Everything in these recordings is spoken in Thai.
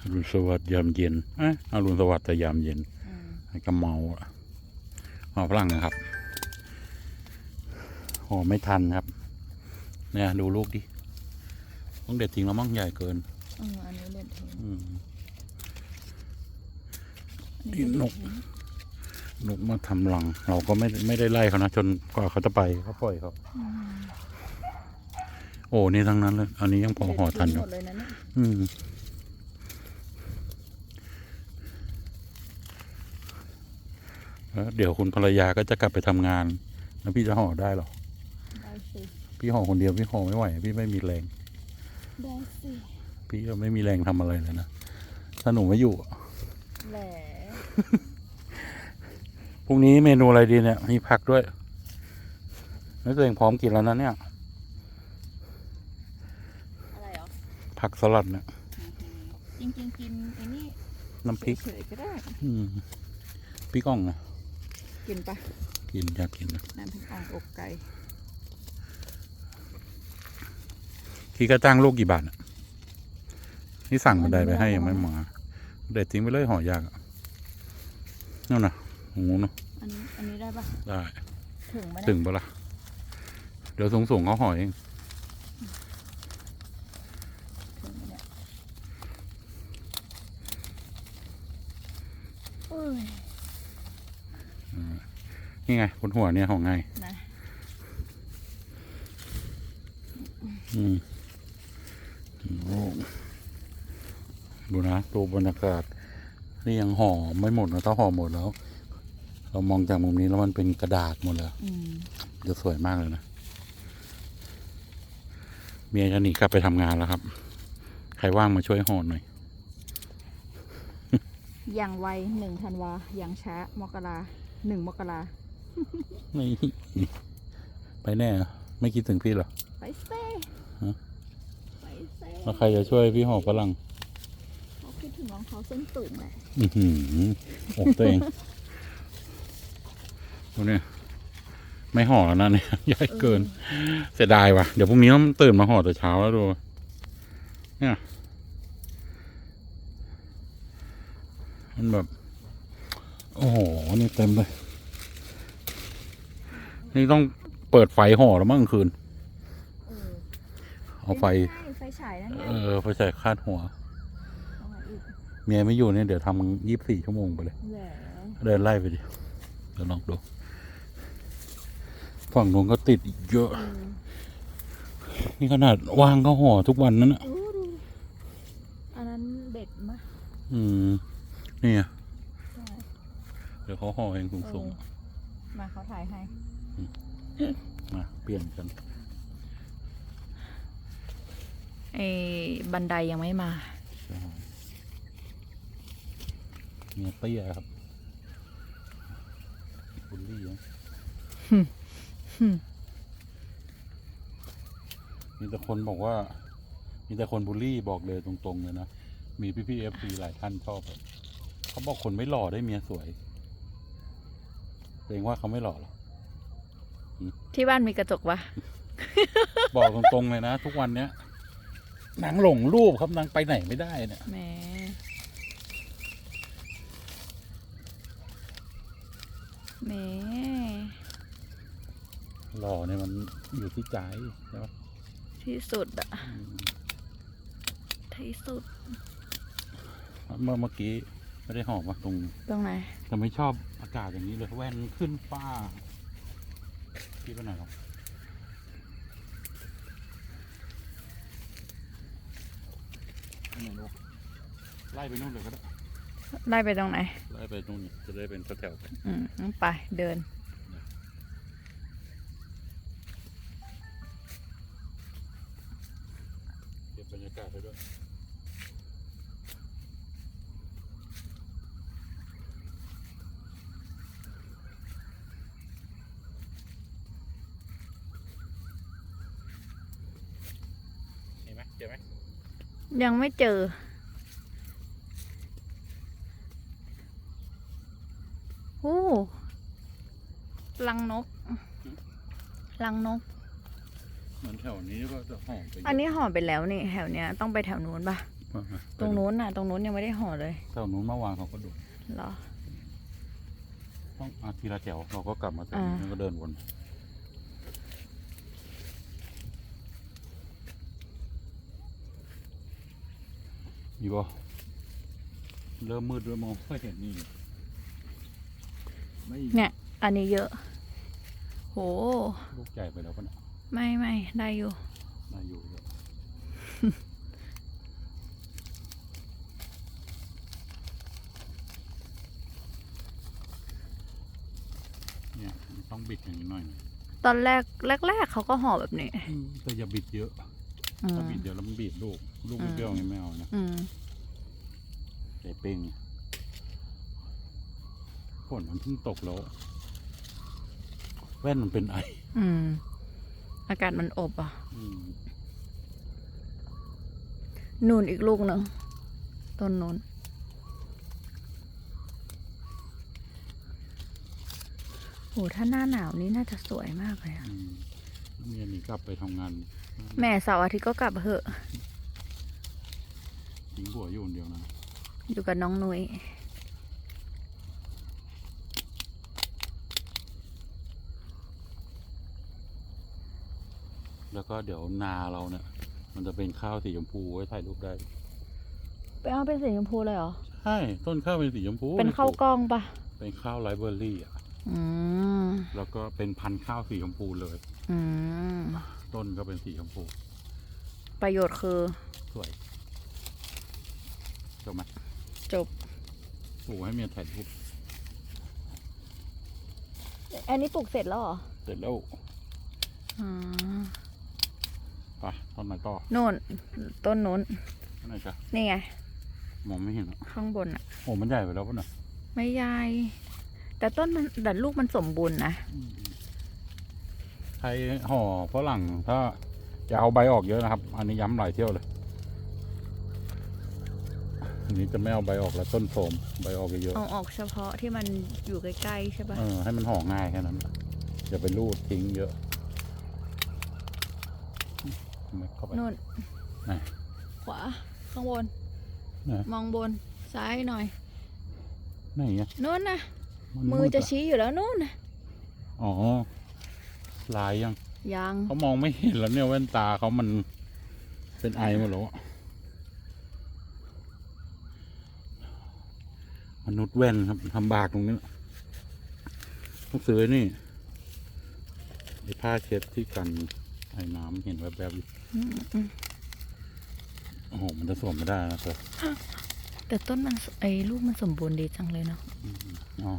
อรุณสวัสดิ์ยามเย็นเอะอรุณสวัสดิ์แต่ยามเย็นอืมไอ้กระเมาอะห่อฝรั่งนะครับห่อไม่ทันครับ เนี่ยดูลูกดิต้องเด็ดทิ้งแล้วมั้งใหญ่เกินเอออันนี้เด็ดทิ้งอืมอันนี้นก นกมาทำรัง เราก็ไม่ไม่ได้ไล่เขานะจนกว่าเขาจะไปก็ปล่อยเขาอืมโอ้นี่ทั้งนั้นเลย อันนี้ยังพอห่อทันอเด็ดยู่ทิ้งหมดเลยนะเนี่ยอืมแล้ว เดี๋ยวคุณภรรยาก็จะกลับไปทำงาน แล้วพี่จะห่อได้เหรอ ได้สิพี่ห่อคนเดียวพี่ห่อไม่ไหว พี่ไม่มีแรง ได้สิ พี่ก็ไม่มีแรงทำอะไรเลยนะ ถ้าหนูไม่อยู่อะแหละพรุ่งนี้เมนูอะไรดีเนี่ยมีผักด้วยแล้วตัวเองพร้อมกินแล้วนะเนี่ย อะไรเหรอ ผักสลัดเนี่ย จริงๆกินไอ้นี่น้ำพริกเฉยๆก็ได้ อืมพี่ก้องนะ กินปะกินอยากกินนะน้ำพริกอ่องอกไก่พี่ก็จ้างลูกกี่บาทอะนี่สั่งบันไดไปให้ยังไม่มาเด็ดทิ้งไปเลยห่อยากอะนั่นน่ะโอ้โหเนาะอันนี้อันนี้ได้ปะได้ถึงไหมถึเนี่ยงปะล่ะเดี๋ยวสูงสูงๆเขาห่อเองถึงไหมเนี่ยเอ้ย นี่ไงบนหัวเนี่ยห่อง่ายนะอืมโอ้ดูนะดูบรรยากาศนี่ยังห่อไม่หมดนะถ้าห่อหมดแล้ว เรามองจากมุมนี้แล้วมันเป็นกระดาษหมดเลยอืมจะสวยมากเลยนะเมียจะหนีกลับไปทำงานแล้วครับ ใครว่างมาช่วยห่อหน่อย อย่างไวหนึ่งธันวาอย่างช้ามกราหนึ่งมกรา นี่ไปแน่เหรอไม่คิดถึงพี่เหรอ ไปเซ่ฮะไปเซ่แล้วใครจะช่วยพี่ห่อฝรั่งเขาคิดถึงรองเท้าส้นสูงแหละอือหือโอ้ตัวเองดูเนี่ยไม่ห่อแล้วนะเนี่ยใหญ่เกิน เสียดายว่ะ เดี๋ยวพรุ่งนี้ต้องตื่นมาห่อแต่เช้าแล้วดู เนี่ย มันแบบ โอ้โห นี่เต็มเลย นี่ต้องเปิดไฟห่อแล้วมั้งกลางคืน เออเอาไฟ ม่ใช่ไฟฉายนั่นไงเออไฟใส่คาดหัว เอามาอีกเมียไม่อยู่เนี่ยเดี๋ยวทำยี่สิบสี่ชั่วโมงไปเลยแหละเดินไล่ไปดิเดี๋ยวลองดู ฝั่งนู้นก็ติดอีกเยอะเออนี่ขนาดว่างก็ห่อทุกวันนั้นอะดูดูอันนั้นเด็ดมะอืม นี่ไงใช่เดี๋ยวเขาห่อเองสูงเออมาเขาถ่ายให้ๆ มาเปลี่ยนกันไอ้บันไดยังไม่มาใช่เมียเตี้ยครับบุลลี่นะหึหึมีแต่คนบอกว่า มีแต่คนบูลลี่บอกเลยตรงๆเลยนะ มีพี่พี่เอฟซีหลายท่านชอบอะเขาบอกคนไม่หล่อได้เมียสวยเองว่าเขาไม่หล่อหรอ ที่บ้านมีกระจกปะบอกตรงๆเลยนะ ทุกวันเนี้ยนางหลงรูปครับนางไปไหนไม่ได้เนี่ยแหมแหมหล่อเนี่ยมันอยู่ที่ใจใช่ปะที่สุดอะอืมที่สุด เมื่อเมื่อกี้ไม่ได้หอบมาตรง ตรงไหน แต่ไม่ชอบอากาศอย่างนี้เลยแว่นขึ้นฟ้า พี่ไปไหนหรอไปไหนลูกไล่ไปนู่นเลยก็ได้ไล่ไปตรงไหน ไล่ไปนู่นจะได้เป็นแถวๆไป อืมงั้นไปเดิน เห็นไหมเจอไหมยังไม่เจอ โอ้ลังนก ลังนกเหมือนแถวนี้ก็จะห่อไปเยะอันนี้ห่อไปแล้วนี่แถวเนี้ยต้องไปแถวนู้นปะอตรงนู้นน่ะ ตรงนู้นยังไม่ได้ห่อเลยแถวนู้นเมื่อวานเขาก็ดูเหรอ ต้องอาทีละแถวเราก็กลับมาตรงอ่านี้แล้วก็เดินวน มีบ่เริ่มมืดด้วยมองไม่เห็นนี่ไม่เนี่ย อันนี้เยอะ โห ลูกใหญ่ไปแล้วปะเนี่ยไม่ไม่ได้อยู่น่าอยู่เยอะเนี่ยมันต้องบิดอย่างนี้หน่อยตอนแรกแรกๆเขาก็ห่อแบบนี้ แต่อย่าบิดเยอะ อืถ้ามบิดเยอะแล้วมันบีบลูก ลูกไม่อืม เปรี้ยวอย่างนี้ไม่เอานะอืมใส่เป้งฝนมันเพิ่งตกแล้ว แว่นมันเป็นไออืมอากาศมันอบอะ อืมนู่นอีกลูกหนึ่งต้นนู้นโหถ้าหน้าหนาวนี้น่าจะสวยมากเลยอะอืมแล้วเมียหนีกลับไปทำงาน แม่เสาร์อาทิตย์ก็กลับเหอะ ทิ้งหัวอยู่คนเดียวนะอยู่กับน้องนุ้ยแล้วก็เดี๋ยวนาเราเนี่ย มันจะเป็นข้าวสีชมพูไว้ถ่ายรูปได้ ไปเอาเป็นสีชมพูเลยเหรอ ใช่ ต้นข้าวเป็นสีชมพูเป็นข้าวกล้องปะเป็นข้าวไรเบอร์รี่อะ อืมแล้วก็เป็นพันธุ์ข้าวสีชมพูเลย อืมต้นก็เป็นสีชมพู ประโยชน์คือสวยจบไหมจบ ปลูกให้เมียถ่ายรูปอันนี้ปลูกเสร็จแล้วเหรอเสร็จแล้วอ่าไปต้นไหนต่อนู่น ต้นนู้น ต้นไหนจ๊ะนี่ไง มองไม่เห็นอะข้างบนอะโอ้มันใหญ่ไปแล้วป่ะน่ะไม่ใหญ่ แต่ต้นมันแต่ลูกมันสมบูรณ์นะ ใครห่อฝรั่งถ้าจะเอาใบออกเยอะนะครับ อันนี้ย้ำหลายเที่ยวเลย อันนี้จะไม่เอาใบออกแล้วต้นโสมใบออกเยอะเอาออกเฉพาะที่มันอยู่ใกล้ๆใช่ๆปะเออให้มันห่อง่ายแค่นั้นอย่าไปรูดทิ้งเยอะเข้าไปนู่นไหนขวาข้างบน ไหนมองบนซ้ายหน่อย ไหนอะนู่นนะ นมือจะดชี้อยู่แล้วนู่นนะอ๋อ ลายยัง ยังเขามองไม่เห็นแล้วเนี่ยแว่นตาเขามันเป็นไอหมดแล้วอะมนุษย์แว่นครับทำบากตรงนี้ต้องซื้อไอ้นี่ไอ้ผ้าเช็ดที่กันไอ้น้ำเห็นแวบๆอยู่อืมอืมโอ้โหมันจะสวมไม่ได้นะเธอแต่ต้นมันไอ้ลูกมันสมบูรณ์ดีจังเลยเนาะ อ๋อ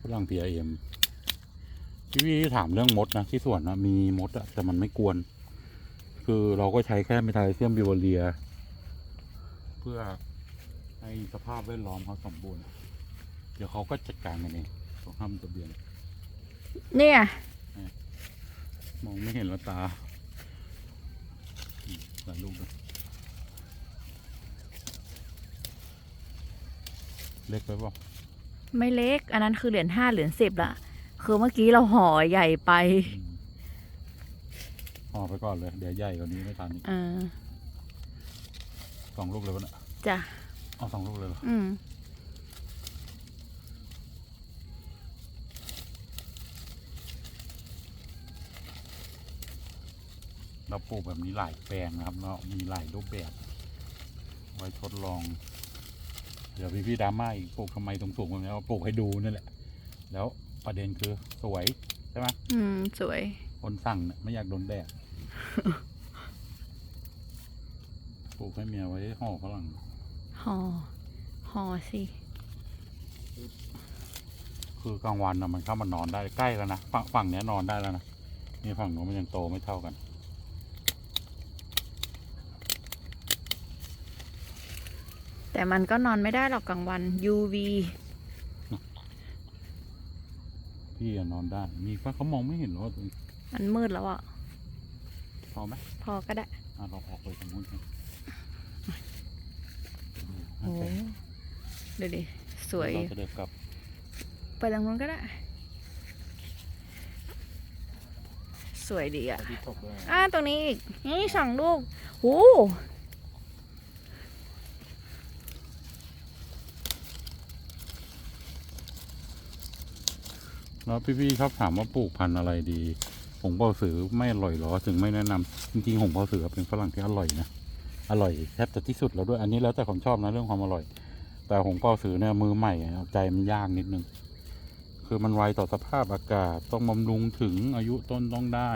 ฝรั่งพีเอ็มพี่พี่ถามเรื่องมดนะที่สวนนะมีมดอะแต่มันไม่กวน คือเราก็ใช้แค่เมทาเซียมบิวเรีย เพื่อให้สภาพแวดล้อมเขาสมบูรณ์ เดี๋ยวเขาก็จัดการกันเองเขาห้ามตัวเบียน เนี่ย มองไม่เห็นแล้วตาอืมใส่ลูกด้วยเล็กไปเปล่า ไม่เล็ก อันนั้นคือเหรียญห้าเหรียญสิบละคือเมื่อกี้เราห่อใหญ่ไปอืมห่อไปก่อนเลย เดี๋ยวใหญ่กว่านี้ไม่ทันอีกเออสองลูกเลยปะเนี่ยจ้ะเอาสองลูกเลยเหรออืมเราปลูกแบบนี้หลายแปลงนะครับเรามีหลายรูปแบบ ไว้ทดลอง เดี๋ยวพี่พี่ๆดราม่าอีกปลูกทำไมตรงสูงๆแบบนี้เอาปลูกให้ดูนั่นแหละ แล้วประเด็นคือสวยใช่ไหมอืม สวย คนสั่งเนี่ยไม่อยากโดนแดดปลูกให้เมียไว้ห่อฝรั่งห่อห่อสิ คือกลางวันนะมันเข้ามานอนได้ใกล้แล้วนะ ฝั่งฝั่งเนี้ยนอนได้แล้วนะ นี่ฝั่งโน้นมันยังโตไม่เท่ากัน แต่มันก็นอนไม่ได้หรอกกลางวัน UV พี่อะนอนได้ มีฟ้าเขามองไม่เห็นหรอกว่าตัวเองมันมืดแล้วอะ พอไหมพอก็ได้อะเราออกไปตรงนู้นกันโอ้ดูดิสวย เราจะเดินกลับไปทางนู้นก็ได้ สวยดีอะ ที่ตกด้วย อ่าตรงนี้อีกนี่สองลูกโห แล้วพี่ๆชอบถามว่าปลูกพันธุ์อะไรดีหงเปาสือไม่อร่อยเหรอถึงไม่แนะนำจริงๆหงเปาสือเป็นฝรั่งที่อร่อยนะอร่อยแทบจะที่สุดแล้วด้วยอันนี้แล้วแต่ความชอบนะเรื่องความอร่อย แต่หงเปาสือเนี่ยมือใหม่อะใจมันยากนิดนึงคือมันไวต่อสภาพอากาศต้องบำรุงถึงอายุต้นต้องได้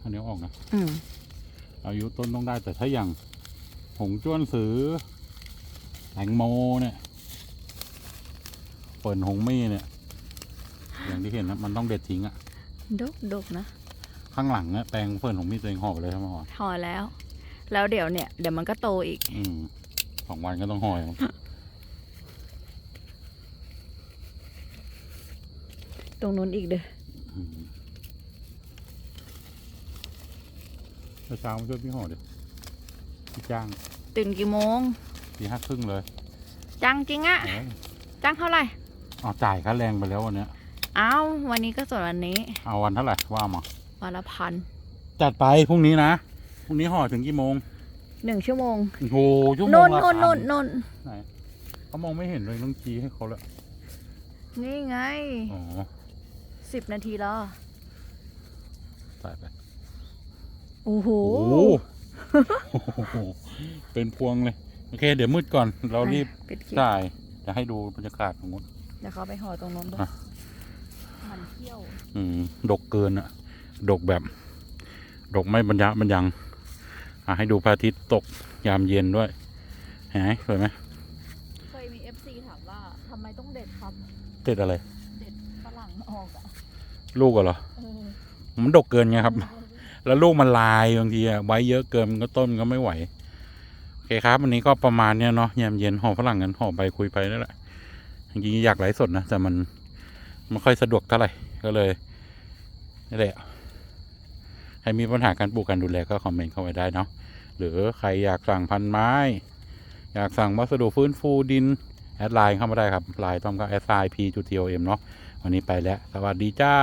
อันนี้เอาออกนะอืมอายุต้นต้องได้แต่ถ้าอย่างหงจ้วนสือแตงโมเนี่ยเปิ่นหงมี่เนี่ย อย่างที่เห็นนะมันต้องเด็ดทิ้งอะดกดกนะ ข้างหลังเนี่ยแปลงเปิ่นหงมี่ตัวเองห่อไปเลยใช่ไหมหอห่อแล้ว แล้วเดี๋ยวเนี่ยเดี๋ยวมันก็โตอีก อืมสองวันก็ต้องห่อตรงนู้นอีกเด้ออืมเมื่อเช้ามาช่วยพี่ห่อดิพี่จ้าง ตื่นกี่โมงทีห้าครึ่งเลยจังจริงอะเอ้ยจังเท่าไหร่อ๋อจ่ายค่าแรงไปแล้ววันเนี้ยเอ้าวันนี้ก็ส่วนวันนี้ เอาวันเท่าไหร่ว่ามาวันละพันจัดไปพรุ่งนี้นะพรุ่งนี้ห่อถึงกี่โมงหนึ่งชั่วโมงโอ้โหชั่วโมนุ่งนละนุ่นพันุ่นนุ่นไหนเขามองไม่เห็นเลยต้องชี้ให้เขาแล้วนี่ไงอ๋อสิบนาทีแล้วใส่ไปโอ้โหโอ้โหโอ้โหเป็นพวงเลยโอเค เดี๋ยวมืดก่อนเรารีบปิดคลิปจ่ายจะให้ดูบรรยากาศตรงนู้นเดี๋ยวเขาไปห่อตรงนู้นด้วยอะ มันเที่ยว อืมดกเกินอะดกแบบ ดกไม่บรรยะบรรยังอะให้ดูพระอาทิตย์ตกยามเย็นด้วยเห็นไหมสวยไหมเคยมี FC ถามว่าทำไมต้องเด็ดครับ เด็ดอะไร เด็ดฝรั่งออกอะลูกอะเหรอเออมันดกเกินไงครับ แล้วลูกมันลายบางทีอะไว้เยอะเกินมันก็ต้นมันก็ไม่ไหวโอเคครับวันนี้ก็ประมาณเนี้ยเนาะยามเย็นห่อฝรั่งกันห่อไปคุยไปนั่นแหละจริงๆอยากไลฟ์สดนะแต่มัน ไม่ค่อยสะดวกเท่าไหร่ก็เลยนี่แหละใครมีปัญหาการปลูกการดูแลก็คอมเมนต์เข้าไว้ได้เนาะหรือใครอยากสั่งพันไม้ อยากสั่งวัสดุฟื้นฟูดิน แอดไลน์เข้ามาได้ครับไลน์ต้องก็แอดไซน์พีจูทีโอเอ็มเนาะวันนี้ไปแล้ว สวัสดีจ้า